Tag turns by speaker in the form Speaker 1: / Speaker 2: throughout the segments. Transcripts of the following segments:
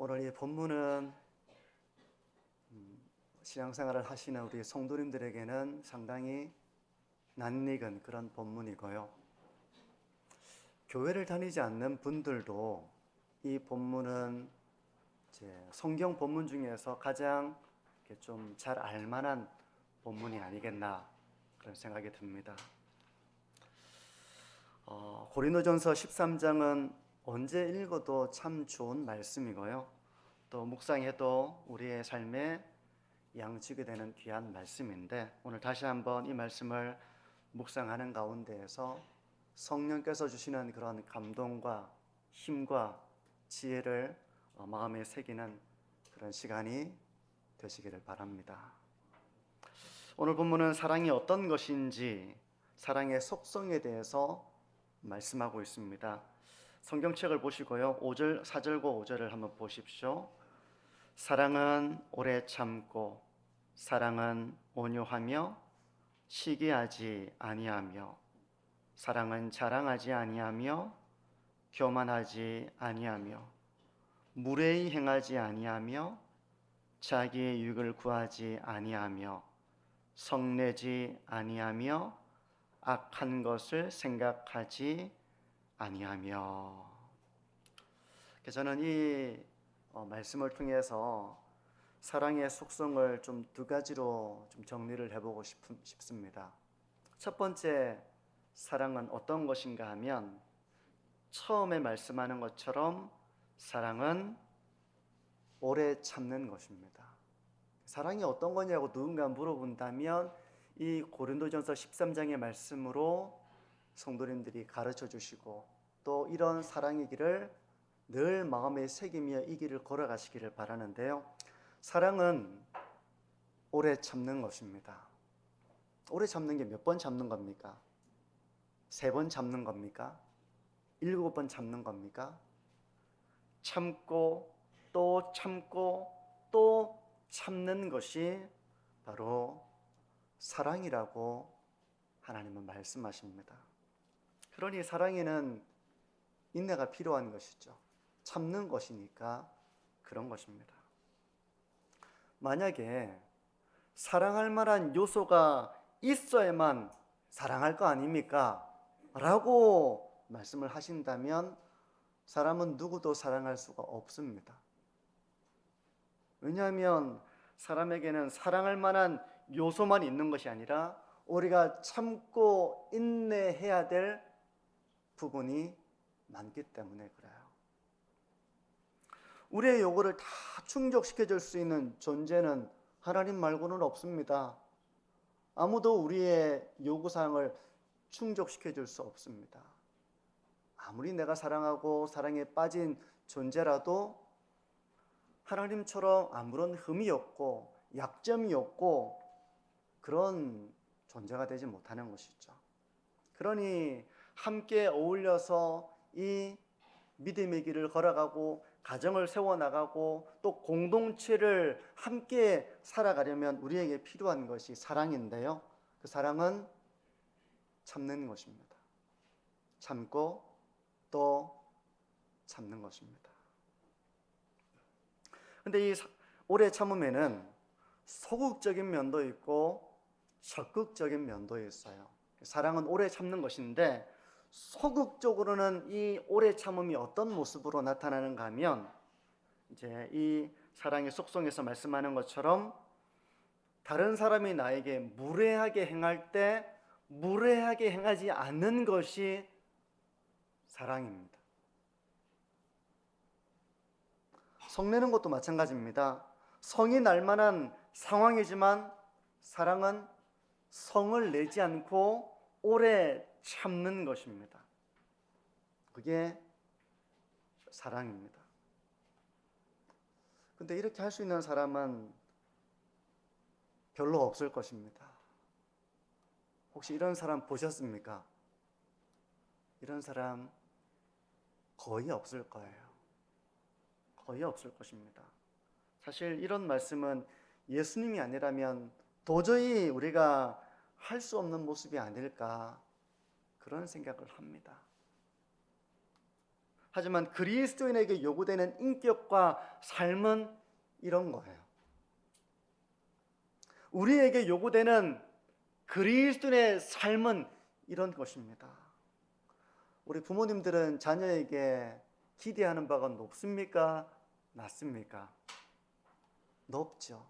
Speaker 1: 오늘 이 본문은 음, 신앙생활을 하시는 우리 성도님들에게는 상당히 낯익은 그런 본문이고요. 교회를 다니지 않는 분들도 이 본문은 성경 본문 중에서 가장 좀 잘 알만한 본문이 아니겠나 그런 생각이 듭니다. 어, 고린도전서 13장은 언제 읽어도 참 좋은 말씀이고요. 또 묵상해도 우리의 삶에 양치게 되는 귀한 말씀인데 오늘 다시 한번 이 말씀을 묵상하는 가운데에서 성령께서 주시는 그런 감동과 힘과 지혜를 어, 마음에 새기는 그런 시간이 되시기를 바랍니다. 오늘 본문은 사랑이 어떤 것인지 사랑의 속성에 대해서 말씀하고 있습니다. 성경책을 보시고요. 5절, 4절과 5절을 한번 보십시오. 사랑은 오래 참고 사랑은 온유하며 시기하지 아니하며 사랑은 자랑하지 아니하며 교만하지 아니하며 무례히 행하지 아니하며 자기의 유익을 구하지 아니하며 성내지 아니하며 악한 것을 생각하지 아니하며 저는 이 어, 말씀을 통해서 사랑의 속성을 좀 두 가지로 좀 정리를 해보고 싶, 싶습니다. 첫 번째 사랑은 어떤 것인가 하면 처음에 말씀하는 것처럼 사랑은 오래 참는 것입니다. 사랑이 어떤 거냐고 누군가 물어본다면 이 고린도전서 13장의 말씀으로 성도님들이 가르쳐 주시고 또 이런 사랑의 길을 늘 마음에 새기며 이 길을 걸어가시기를 바라는데요. 사랑은 오래 참는 것입니다. 오래 참는 게 몇 번 참는 겁니까? 세 번 참는 겁니까? 일곱 번 참는 겁니까? 참고 또 참고 또 참는 것이 바로 사랑이라고 하나님은 말씀하십니다. 그러니 사랑에는 인내가 필요한 것이죠. 참는 것이니까 그런 것입니다. 만약에 사랑할 만한 요소가 있어야만 사랑할 거 아닙니까? 라고 말씀을 하신다면 사람은 누구도 사랑할 수가 없습니다. 왜냐하면 사람에게는 사랑할 만한 요소만 있는 것이 아니라 우리가 참고 인내해야 될 부분이 많기 때문에 그래요. 우리의 요구를 다 충족시켜 줄 수 있는 존재는 하나님 말고는 없습니다. 아무도 우리의 요구 사항을 충족시켜 줄 수 없습니다. 아무리 내가 사랑하고 사랑에 빠진 존재라도 하나님처럼 아무런 흠이 없고 약점이 없고 그런 존재가 되지 못하는 것이죠. 그러니 함께 어울려서 이 믿음의 길을 걸어가고 가정을 세워나가고 또 공동체를 함께 살아가려면 우리에게 필요한 것이 사랑인데요. 그 사랑은 참는 것입니다. 참고 또 참는 것입니다. 근데 이 오래 참음에는 소극적인 면도 있고 적극적인 면도 있어요. 사랑은 오래 참는 것인데 소극적으로는 이 오래 참음이 어떤 모습으로 나타나는가 하면 이제 이 사랑의 속성에서 말씀하는 것처럼 다른 사람이 나에게 무례하게 행할 때 무례하게 행하지 않는 것이 사랑입니다. 성내는 것도 마찬가지입니다. 성이 날 만한 상황이지만 사랑은 성을 내지 않고 오래 참는 것입니다. 그게 사랑입니다. 근데 이렇게 할 수 있는 사람은 별로 없을 것입니다. 혹시 이런 사람 보셨습니까? 이런 사람 거의 없을 거예요. 거의 없을 것입니다. 사실 이런 말씀은 예수님이 아니라면 도저히 우리가 할 수 없는 모습이 아닐까 그런 생각을 합니다. 하지만 그리스도인에게 요구되는 인격과 삶은 이런 거예요. 우리에게 요구되는 그리스도인의 삶은 이런 것입니다. 우리 부모님들은 자녀에게 기대하는 바가 높습니까? 낮습니까? 높죠.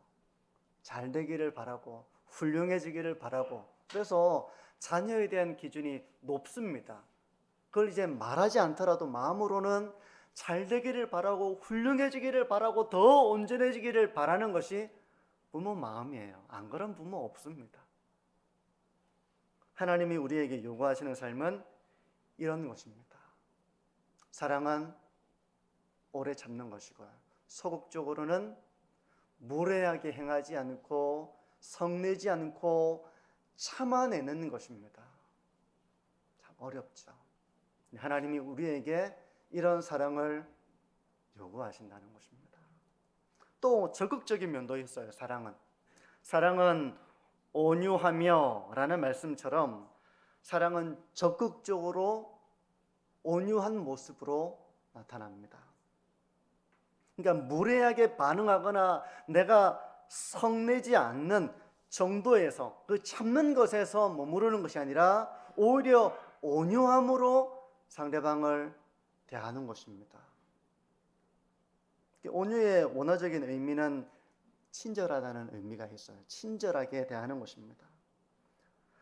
Speaker 1: 잘 되기를 바라고 훌륭해지기를 바라고 그래서 자녀에 대한 기준이 높습니다. 그걸 이제 말하지 않더라도 마음으로는 잘 되기를 바라고 훌륭해지기를 바라고 더 온전해지기를 바라는 것이 부모 마음이에요. 안 그런 부모 없습니다. 하나님이 우리에게 요구하시는 삶은 이런 것입니다. 사랑은 오래 참는 것이고요. 소극적으로는 무례하게 행하지 않고 성내지 않고 참아내는 것입니다. 참 어렵죠. 하나님이 우리에게 이런 사랑을 요구하신다는 것입니다. 또 적극적인 면도 있어요. 사랑은 사랑은 온유하며라는 말씀처럼 사랑은 적극적으로 온유한 모습으로 나타납니다. 그러니까 무례하게 반응하거나 내가 성내지 않는 정도에서 그 참는 것에서 머무르는 것이 아니라 오히려 온유함으로 상대방을 대하는 것입니다. 온유의 원어적인 의미는 친절하다는 의미가 있어요. 친절하게 대하는 것입니다.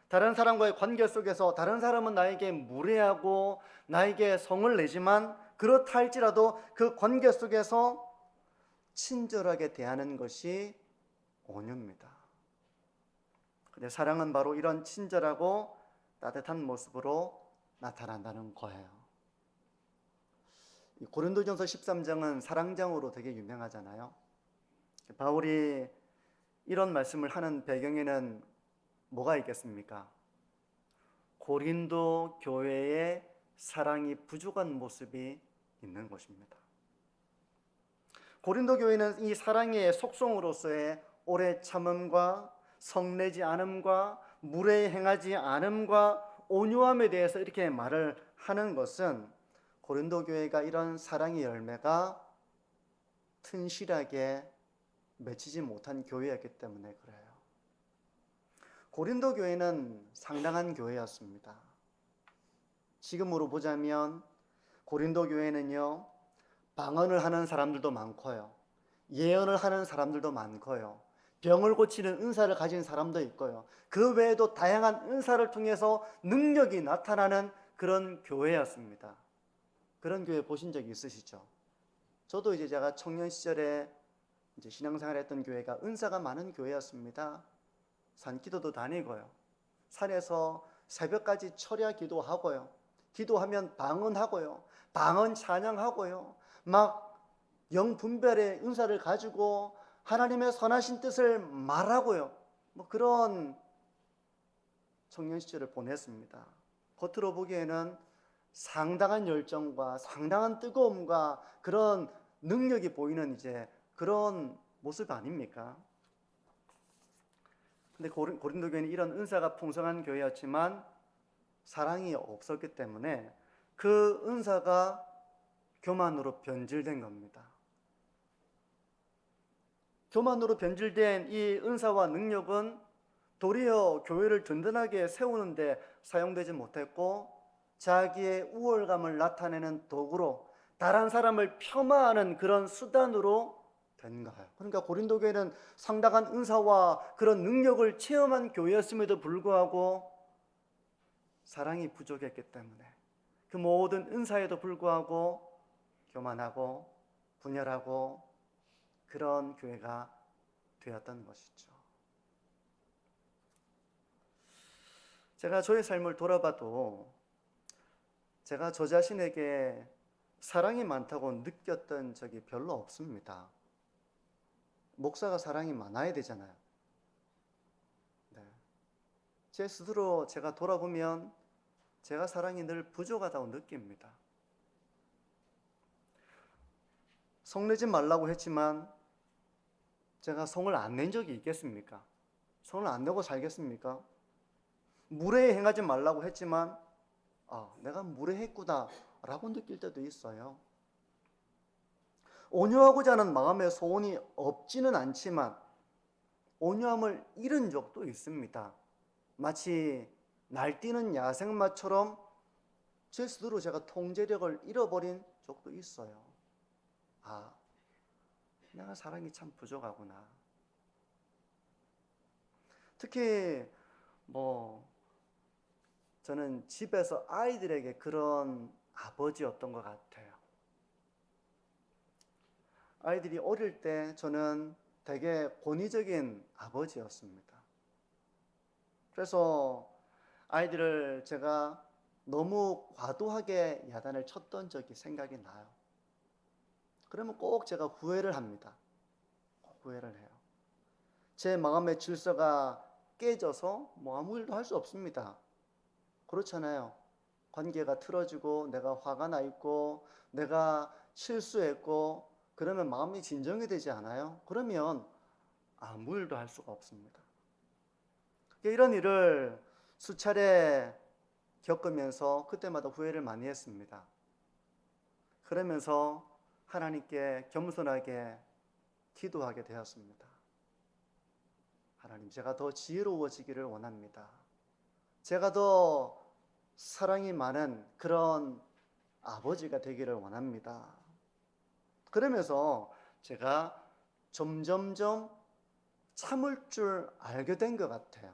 Speaker 1: 다른 사람과의 관계 속에서 다른 사람은 나에게 무례하고 나에게 성을 내지만 그렇다 할지라도 그 관계 속에서 친절하게 대하는 것이 온유입니다. 근데 사랑은 바로 이런 친절하고 따뜻한 모습으로 나타난다는 거예요. 고린도전서 13장은 사랑장으로 되게 유명하잖아요. 바울이 이런 말씀을 하는 배경에는 뭐가 있겠습니까? 고린도 교회의 사랑이 부족한 모습이 있는 것입니다. 고린도 교회는 이 사랑의 속성으로서의 오래 참음과 성내지 않음과 무례 행하지 않음과 온유함에 대해서 이렇게 말을 하는 것은 고린도 교회가 이런 사랑의 열매가 튼실하게 맺히지 못한 교회였기 때문에 그래요. 고린도 교회는 상당한 교회였습니다. 지금으로 보자면 고린도 교회는요, 방언을 하는 사람들도 많고요, 예언을 하는 사람들도 많고요, 병을 고치는 은사를 가진 사람도 있고요. 그 외에도 다양한 은사를 통해서 능력이 나타나는 그런 교회였습니다. 그런 교회 보신 적 있으시죠? 저도 이제 제가 청년 시절에 이제 신앙생활 했던 교회가 은사가 많은 교회였습니다. 산기도도 다니고요. 산에서 새벽까지 철야 기도하고요. 기도하면 방언하고요. 방언 찬양하고요. 막 영분별의 은사를 가지고 하나님의 선하신 뜻을 말하고요. 뭐 그런 청년 시절을 보냈습니다. 겉으로 보기에는 상당한 열정과 상당한 뜨거움과 그런 능력이 보이는 이제 그런 모습 아닙니까? 근데 고린도 교회는 이런 은사가 풍성한 교회였지만 사랑이 없었기 때문에 그 은사가 교만으로 변질된 겁니다. 교만으로 변질된 이 은사와 능력은 도리어 교회를 든든하게 세우는데 사용되지 못했고 자기의 우월감을 나타내는 도구로 다른 사람을 폄하하는 그런 수단으로 된 거예요. 그러니까 고린도 교회는 상당한 은사와 그런 능력을 체험한 교회였음에도 불구하고 사랑이 부족했기 때문에 그 모든 은사에도 불구하고 교만하고 분열하고 그런 교회가 되었던 것이죠. 제가 저의 삶을 돌아봐도 제가 저 자신에게 사랑이 많다고 느꼈던 적이 별로 없습니다. 목사가 사랑이 많아야 되잖아요. 네. 제 스스로 제가 돌아보면 제가 사랑이 늘 부족하다고 느낍니다. 성내지 말라고 했지만 제가 성을 안 낸 적이 있겠습니까? 성을 안 내고 살겠습니까? 무례 행하지 말라고 했지만 아, 내가 무례했구나 라고 느낄 때도 있어요. 온유하고자 하는 마음의 소원이 없지는 않지만 온유함을 잃은 적도 있습니다. 마치 날뛰는 야생마처럼 제 스스로 제가 통제력을 잃어버린 적도 있어요. 아, 내가 사랑이 참 부족하구나. 특히 뭐 저는 집에서 아이들에게 그런 아버지였던 것 같아요. 아이들이 어릴 때 저는 되게 권위적인 아버지였습니다. 그래서 아이들을 제가 너무 과도하게 야단을 쳤던 적이 생각이 나요. 그러면 꼭 제가 후회를 합니다. 꼭 후회를 해요. 제 마음의 질서가 깨져서 뭐 아무 일도 할 수 없습니다. 그렇잖아요. 관계가 틀어지고 내가 화가 나 있고 내가 실수했고 그러면 마음이 진정이 되지 않아요? 그러면 아무 일도 할 수가 없습니다. 이런 일을 수차례 겪으면서 그때마다 후회를 많이 했습니다. 그러면서 하나님께 겸손하게 기도하게 되었습니다. 하나님, 제가 더 지혜로워지기를 원합니다. 제가 더 사랑이 많은 그런 아버지가 되기를 원합니다. 그러면서 제가 점점점 참을 줄 알게 된 것 같아요.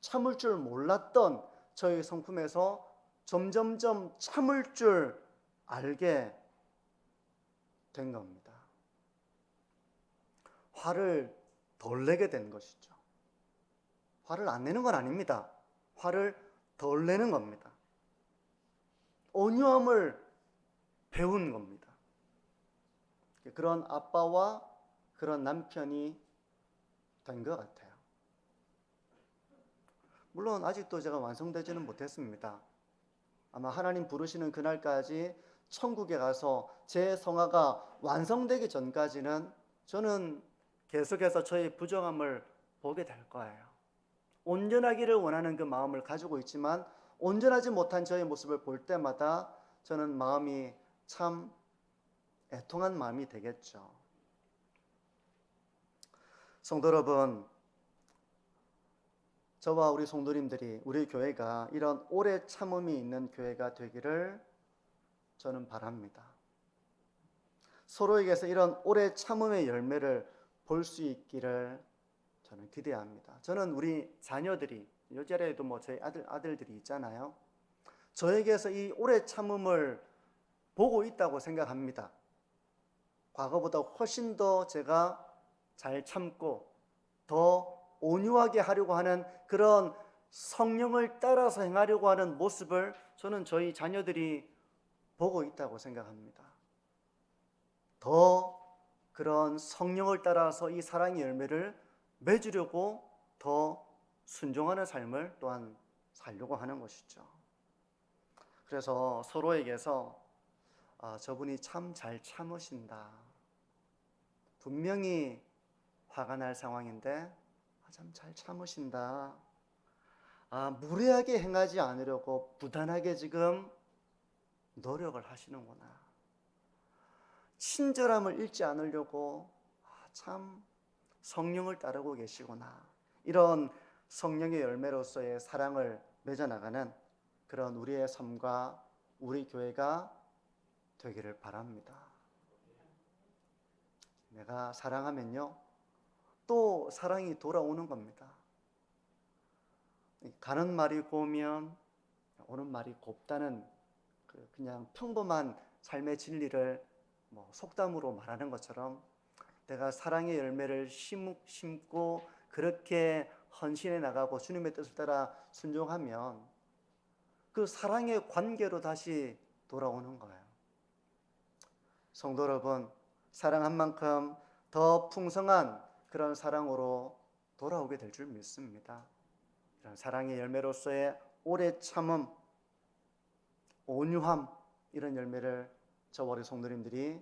Speaker 1: 참을 줄 몰랐던 저희 성품에서 점점점 참을 줄 알게 된 겁니다. 화를 덜 내게 된 것이죠. 화를 안 내는 건 아닙니다. 화를 덜 내는 겁니다. 온유함을 배운 겁니다. 그런 아빠와 그런 남편이 된 것 같아요. 물론 아직도 제가 완성되지는 못했습니다. 아마 하나님 부르시는 그날까지 천국에 가서 제 성화가 완성되기 전까지는 저는 계속해서 저의 부정함을 보게 될 거예요. 온전하기를 원하는 그 마음을 가지고 있지만 온전하지 못한 저의 모습을 볼 때마다 저는 마음이 참 애통한 마음이 되겠죠. 성도 여러분, 저와 우리 성도님들이 우리 교회가 이런 오래 참음이 있는 교회가 되기를 저는 바랍니다. 서로에게서 이런 오래 참음의 열매를 볼 수 있기를 저는 기대합니다. 저는 우리 자녀들이 요 자리에도 뭐 저희 아들 아들들이 있잖아요. 저에게서 이 오래 참음을 보고 있다고 생각합니다. 과거보다 훨씬 더 제가 잘 참고 더 온유하게 하려고 하는 그런 성령을 따라서 행하려고 하는 모습을 저는 저희 자녀들이 보고 있다고 생각합니다. 더 그런 성령을 따라서 이 사랑의 열매를 맺으려고 더 순종하는 삶을 또한 살려고 하는 것이죠. 그래서 서로에게서 아, 저분이 참 잘 참으신다. 분명히 화가 날 상황인데 아, 참 잘 참으신다. 아, 무례하게 행하지 않으려고 부단하게 지금 노력을 하시는구나. 친절함을 잃지 않으려고 아, 참 성령을 따르고 계시구나. 이런 성령의 열매로서의 사랑을 맺어나가는 그런 우리의 삶과 우리 교회가 되기를 바랍니다. 내가 사랑하면요, 또 사랑이 돌아오는 겁니다. 가는 말이 고우면 오는 말이 곱다는 그 그냥 평범한 삶의 진리를 뭐 속담으로 말하는 것처럼 내가 사랑의 열매를 심, 심고 그렇게 헌신해 나가고 주님의 뜻을 따라 순종하면 그 사랑의 관계로 다시 돌아오는 거예요. 성도 여러분, 사랑한 만큼 더 풍성한 그런 사랑으로 돌아오게 될 줄 믿습니다. 이런 사랑의 열매로서의 오래 참음, 온유함 이런 열매를 저와 우리 성도님들이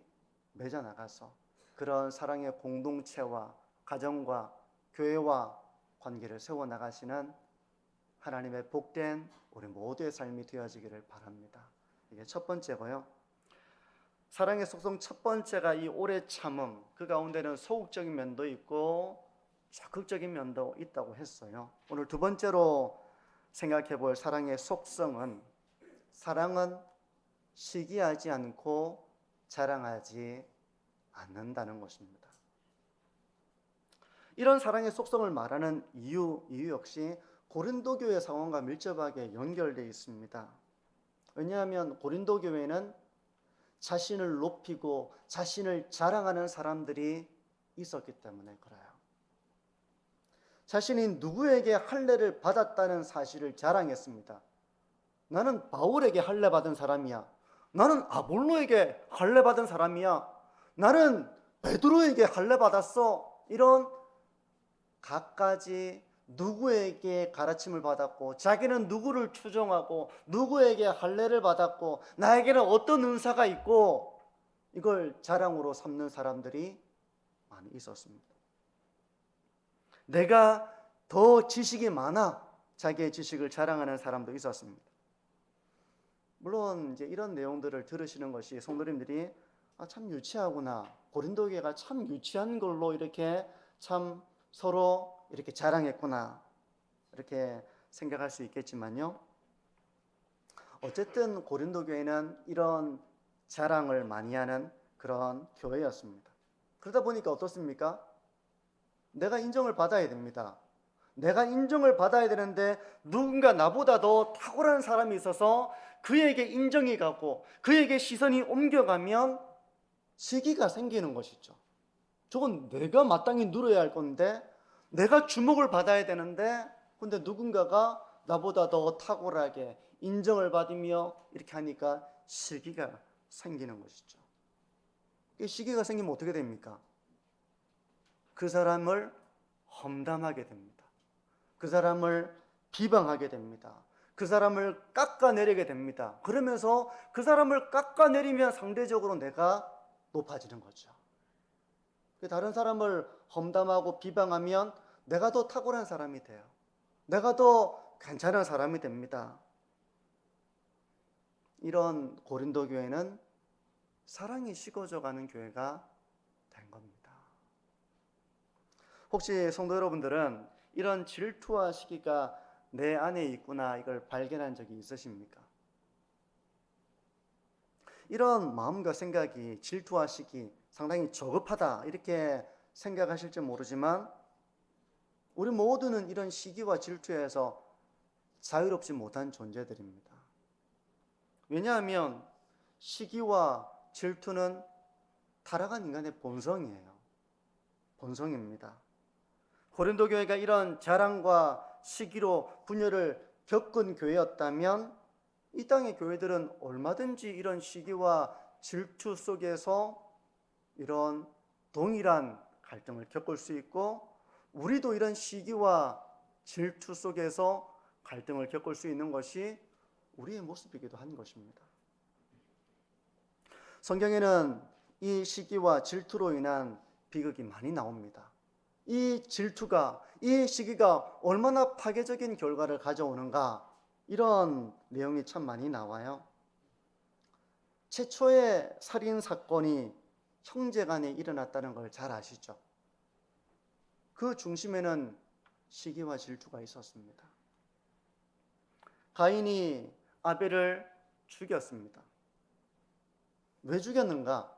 Speaker 1: 맺어 나가서 그런 사랑의 공동체와 가정과 교회와 관계를 세워 나가시는 하나님의 복된 우리 모두의 삶이 되어지기를 바랍니다. 이게 첫 번째고요. 사랑의 속성 첫 번째가 이 오래 참음. 그 가운데는 소극적인 면도 있고 적극적인 면도 있다고 했어요. 오늘 두 번째로 생각해 볼 사랑의 속성은 사랑은 시기하지 않고 자랑하지 않는다는 것입니다. 이런 사랑의 속성을 말하는 이유, 이유 역시 고린도 교회 상황과 밀접하게 연결되어 있습니다. 왜냐하면 고린도 교회는 자신을 높이고 자신을 자랑하는 사람들이 있었기 때문에 그래요. 자신이 누구에게 할례를 받았다는 사실을 자랑했습니다. 나는 바울에게 할례 받은 사람이야. 나는 아볼로에게 할례 받은 사람이야. 나는 베드로에게 할례 받았어. 이런 각가지 누구에게 가르침을 받았고 자기는 누구를 추종하고 누구에게 할례를 받았고 나에게는 어떤 은사가 있고 이걸 자랑으로 삼는 사람들이 많이 있었습니다. 내가 더 지식이 많아 자기의 지식을 자랑하는 사람도 있었습니다. 물론 이제 이런 내용들을 들으시는 것이 성도님들이 아, 참 유치하구나. 고린도교회가 참 유치한 걸로 이렇게 참 서로 이렇게 자랑했구나. 이렇게 생각할 수 있겠지만요. 어쨌든 고린도 교회는 이런 자랑을 많이 하는 그런 교회였습니다. 그러다 보니까 어떻습니까? 내가 인정을 받아야 됩니다. 내가 인정을 받아야 되는데 누군가 나보다 더 탁월한 사람이 있어서 그에게 인정이 가고 그에게 시선이 옮겨가면 시기가 생기는 것이죠. 저건 내가 마땅히 누려야 할 건데 내가 주목을 받아야 되는데 근데 누군가가 나보다 더 탁월하게 인정을 받으며 이렇게 하니까 시기가 생기는 것이죠. 이 시기가 생기면 어떻게 됩니까? 그 사람을 험담하게 됩니다. 그 사람을 비방하게 됩니다. 그 사람을 깎아내리게 됩니다. 그러면서 그 사람을 깎아내리면 상대적으로 내가 높아지는 거죠. 다른 사람을 험담하고 비방하면 내가 더 탁월한 사람이 돼요. 내가 더 괜찮은 사람이 됩니다. 이런 고린도 교회는 사랑이 식어져 가는 교회가 된 겁니다. 혹시 성도 여러분들은 이런 질투와 시기가 내 안에 있구나 이걸 발견한 적이 있으십니까? 이런 마음과 생각이 질투와 시기 상당히 저급하다 이렇게 생각하실지 모르지만 우리 모두는 이런 시기와 질투에서 자유롭지 못한 존재들입니다. 왜냐하면 시기와 질투는 타락한 인간의 본성이에요. 본성입니다. 고린도 교회가 이런 자랑과 시기로 분열을 겪은 교회였다면 이 땅의 교회들은 얼마든지 이런 시기와 질투 속에서 이런 동일한 갈등을 겪을 수 있고 우리도 이런 시기와 질투 속에서 갈등을 겪을 수 있는 것이 우리의 모습이기도 한 것입니다. 성경에는 이 시기와 질투로 인한 비극이 많이 나옵니다. 이 질투가, 이 시기가 얼마나 파괴적인 결과를 가져오는가, 이런 내용이 참 많이 나와요. 최초의 살인 사건이 형제 간에 일어났다는 걸 잘 아시죠? 그 중심에는 시기와 질투가 있었습니다. 가인이 아벨을 죽였습니다. 왜 죽였는가?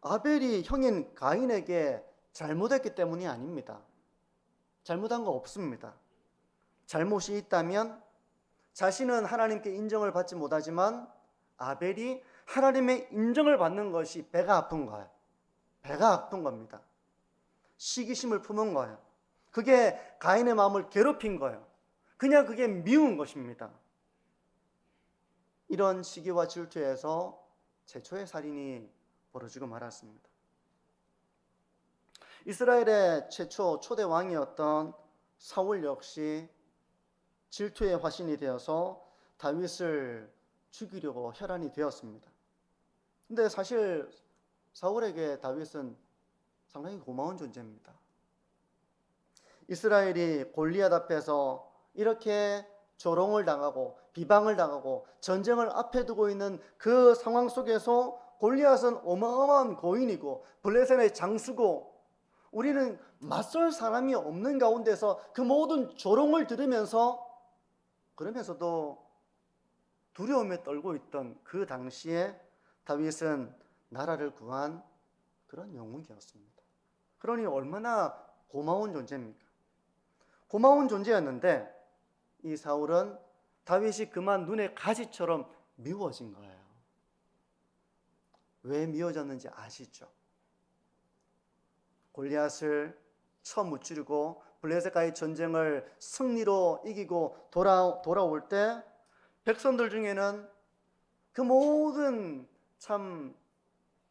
Speaker 1: 아벨이 형인 가인에게 잘못했기 때문이 아닙니다. 잘못한 거 없습니다. 잘못이 있다면 자신은 하나님께 인정을 받지 못하지만 아벨이 하나님의 인정을 받는 것이 배가 아픈 거예요. 배가 아픈 겁니다. 시기심을 품은 거예요. 그게 가인의 마음을 괴롭힌 거예요. 그냥 그게 미운 것입니다. 이런 시기와 질투에서 최초의 살인이 벌어지고 말았습니다. 이스라엘의 최초 초대 왕이었던 사울 역시 질투의 화신이 되어서 다윗을 죽이려고 혈안이 되었습니다. 근데 사실 사울에게 다윗은 상당히 고마운 존재입니다. 이스라엘이 골리앗 앞에서 이렇게 조롱을 당하고 비방을 당하고 전쟁을 앞에 두고 있는 그 상황 속에서 골리앗은 어마어마한 고인이고 블레셋의 장수고 우리는 맞설 사람이 없는 가운데서 그 모든 조롱을 들으면서 그러면서도 두려움에 떨고 있던 그 당시에 다윗은 나라를 구한 그런 영웅이었습니다. 그러니 얼마나 고마운 존재입니까? 고마운 존재였는데 이 사울은 다윗이 그만 눈에 가시처럼 미워진 거예요. 왜 미워졌는지 아시죠? 골리앗을 쳐 무찌르고 블레셋과의 전쟁을 승리로 이기고 돌아 돌아올 때 백성들 중에는 그 모든 참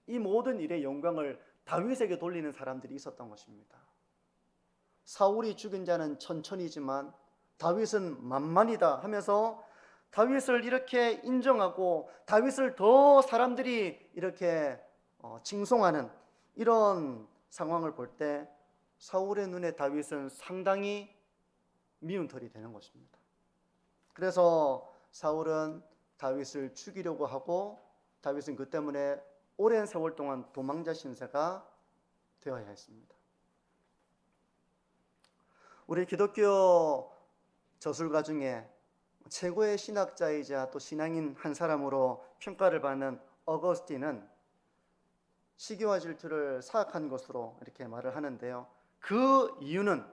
Speaker 1: 이 모든 일의 영광을 다윗에게 돌리는 사람들이 있었던 것입니다. 사울이 죽인 자는 천천히지만 다윗은 만만이다 하면서 다윗을 이렇게 인정하고 다윗을 더 사람들이 이렇게 어, 칭송하는 이런 상황을 볼 때 사울의 눈에 다윗은 상당히 미운 털이 되는 것입니다. 그래서 사울은 다윗을 죽이려고 하고 다윗은 그 때문에 오랜 세월 동안 도망자 신세가 되어야 했습니다. 우리 기독교 저술가 중에 최고의 신학자이자 또 신앙인 한 사람으로 평가를 받는 어거스틴은 시기와 질투를 사악한 것으로 이렇게 말을 하는데요. 그 이유는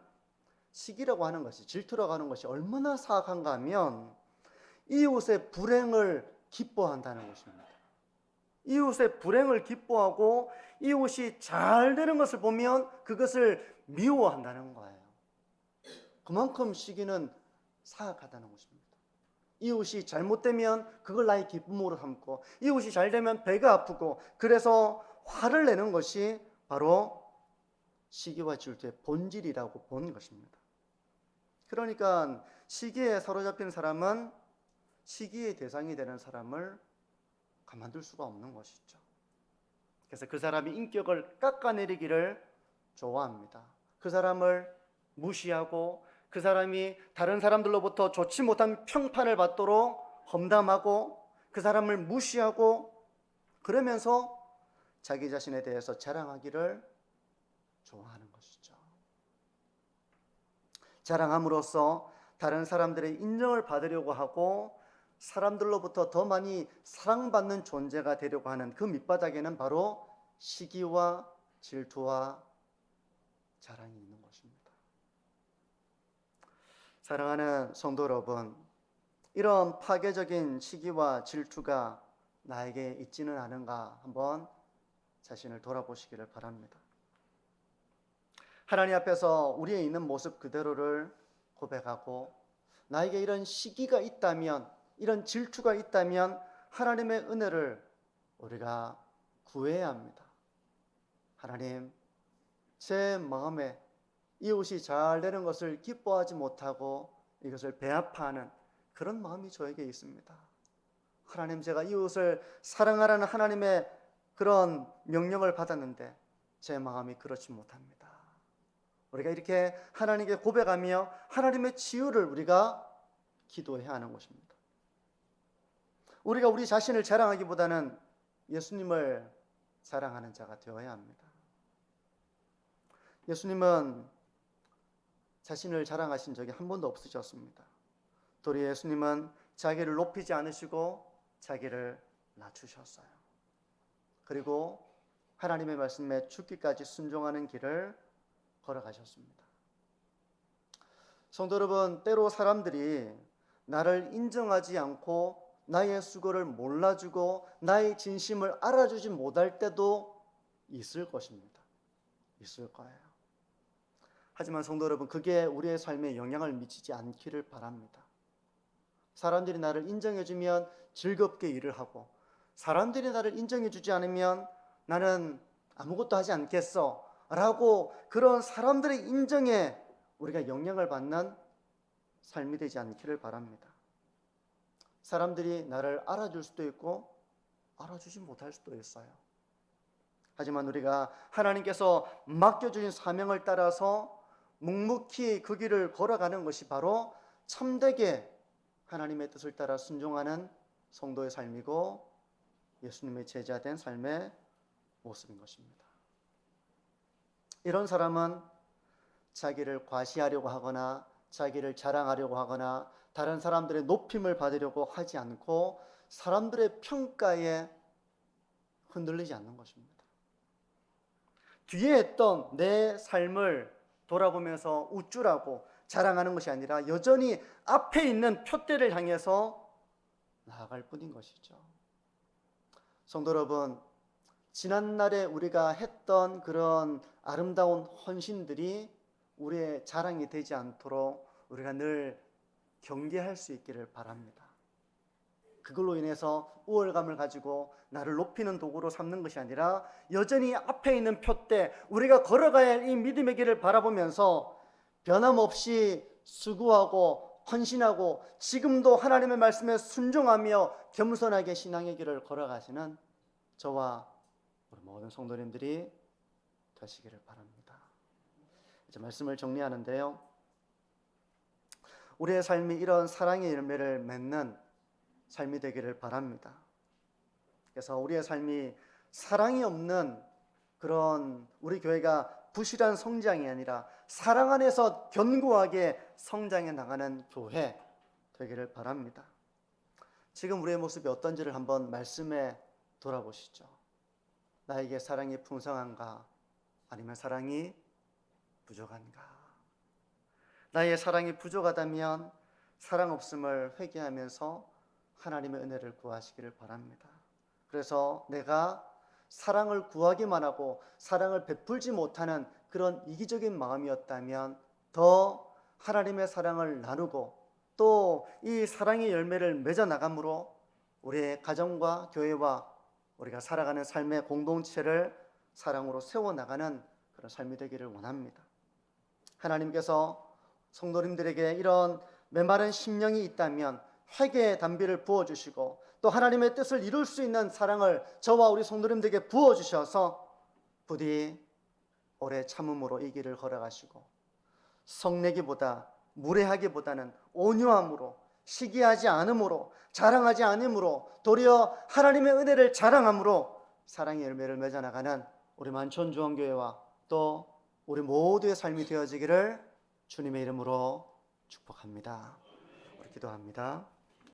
Speaker 1: 시기라고 하는 것이 질투라고 하는 것이 얼마나 사악한가 하면 이웃의 불행을 기뻐한다는 것입니다. 이웃의 불행을 기뻐하고 이웃이 잘 되는 것을 보면 그것을 미워한다는 거예요. 그만큼 시기는 사악하다는 것입니다. 이웃이 잘못되면 그걸 나의 기쁨으로 삼고 이웃이 잘 되면 배가 아프고 그래서 화를 내는 것이 바로 시기와 질투의 본질이라고 본 것입니다. 그러니까 시기에 사로잡힌 사람은 시기의 대상이 되는 사람을 가만둘 수가 없는 것이죠. 그래서 그 사람이 인격을 깎아내리기를 좋아합니다. 그 사람을 무시하고 그 사람이 다른 사람들로부터 좋지 못한 평판을 받도록 험담하고 그 사람을 무시하고 그러면서 자기 자신에 대해서 자랑하기를 좋아하는 것이죠. 자랑함으로써 다른 사람들의 인정을 받으려고 하고 사람들로부터 더 많이 사랑받는 존재가 되려고 하는 그 밑바닥에는 바로 시기와 질투와 자랑이 있는 것입니다. 사랑하는 성도 여러분, 이런 파괴적인 시기와 질투가 나에게 있지는 않은가 한번 자신을 돌아보시기를 바랍니다. 하나님 앞에서 우리의 있는 모습 그대로를 고백하고 나에게 이런 시기가 있다면 이런 질투가 있다면 하나님의 은혜를 우리가 구해야 합니다. 하나님, 제 마음에 이웃이 잘 되는 것을 기뻐하지 못하고 이것을 배아파하는 그런 마음이 저에게 있습니다. 하나님, 제가 이웃을 사랑하라는 하나님의 그런 명령을 받았는데 제 마음이 그렇지 못합니다. 우리가 이렇게 하나님께 고백하며 하나님의 치유를 우리가 기도해야 하는 것입니다. 우리가 우리 자신을 자랑하기보다는 예수님을 자랑하는 자가 되어야 합니다. 예수님은 자신을 자랑하신 적이 한 번도 없으셨습니다. 도리 예수님은 자기를 높이지 않으시고 자기를 낮추셨어요. 그리고 하나님의 말씀에 죽기까지 순종하는 길을 걸어가셨습니다. 성도 여러분, 때로 사람들이 나를 인정하지 않고 나의 수고를 몰라주고 나의 진심을 알아주지 못할 때도 있을 것입니다. 있을 거예요. 하지만 성도 여러분, 그게 우리의 삶에 영향을 미치지 않기를 바랍니다. 사람들이 나를 인정해주면 즐겁게 일을 하고, 사람들이 나를 인정해 주지 않으면 나는 아무것도 하지 않겠어. 라고 그런 사람들의 인정에 우리가 영향을 받는 삶이 되지 않기를 바랍니다. 사람들이 나를 알아줄 수도 있고 알아주지 못할 수도 있어요. 하지만 우리가 하나님께서 맡겨주신 사명을 따라서 묵묵히 그 길을 걸어가는 것이 바로 참되게 하나님의 뜻을 따라 순종하는 성도의 삶이고 예수님의 제자된 삶의 모습인 것입니다. 이런 사람은 자기를 과시하려고 하거나 자기를 자랑하려고 하거나 다른 사람들의 높임을 받으려고 하지 않고 사람들의 평가에 흔들리지 않는 것입니다. 뒤에 했던 내 삶을 돌아보면서 우쭐하고 자랑하는 것이 아니라 여전히 앞에 있는 표대를 향해서 나아갈 뿐인 것이죠. 성도 여러분, 지난날에 우리가 했던 그런 아름다운 헌신들이 우리의 자랑이 되지 않도록 우리가 늘 경계할 수 있기를 바랍니다. 그걸로 인해서 우월감을 가지고 나를 높이는 도구로 삼는 것이 아니라 여전히 앞에 있는 표대 우리가 걸어가야 할 이 믿음의 길을 바라보면서 변함없이 수고하고 헌신하고 지금도 하나님의 말씀에 순종하며 겸손하게 신앙의 길을 걸어가시는 저와 우리 모든 성도님들이 되시기를 바랍니다. 이제 말씀을 정리하는데요. 우리의 삶이 이런 사랑의 열매를 맺는 삶이 되기를 바랍니다. 그래서 우리의 삶이 사랑이 없는 그런 우리 교회가 부실한 성장이 아니라 사랑 안에서 견고하게 성장해 나가는 교회 되기를 바랍니다. 지금 우리의 모습이 어떤지를 한번 말씀에 돌아보시죠. 나에게 사랑이 풍성한가 아니면 사랑이 부족한가? 나의 사랑이 부족하다면 사랑 없음을 회개하면서 하나님의 은혜를 구하시기를 바랍니다. 그래서 내가 사랑을 구하기만 하고 사랑을 베풀지 못하는 그런 이기적인 마음이었다면 더 하나님의 사랑을 나누고 또 이 사랑의 열매를 맺어 나감으로 우리의 가정과 교회와 우리가 살아가는 삶의 공동체를 사랑으로 세워 나가는 그런 삶이 되기를 원합니다. 하나님께서 성도님들에게 이런 메마른 심령이 있다면 회개의 담비를 부어 주시고 또 하나님의 뜻을 이룰 수 있는 사랑을 저와 우리 성도님들에게 부어 주셔서 부디 오래 참음으로 이 길을 걸어가시고 성내기보다 무례하기보다는 온유함으로 시기하지 않음으로 자랑하지 않음으로 도리어 하나님의 은혜를 자랑함으로 사랑의 열매를 맺어 나가는 우리 만촌 중앙교회와 또 우리 모두의 삶이 되어지기를 주님의 이름으로 축복합니다. 우리 기도합니다.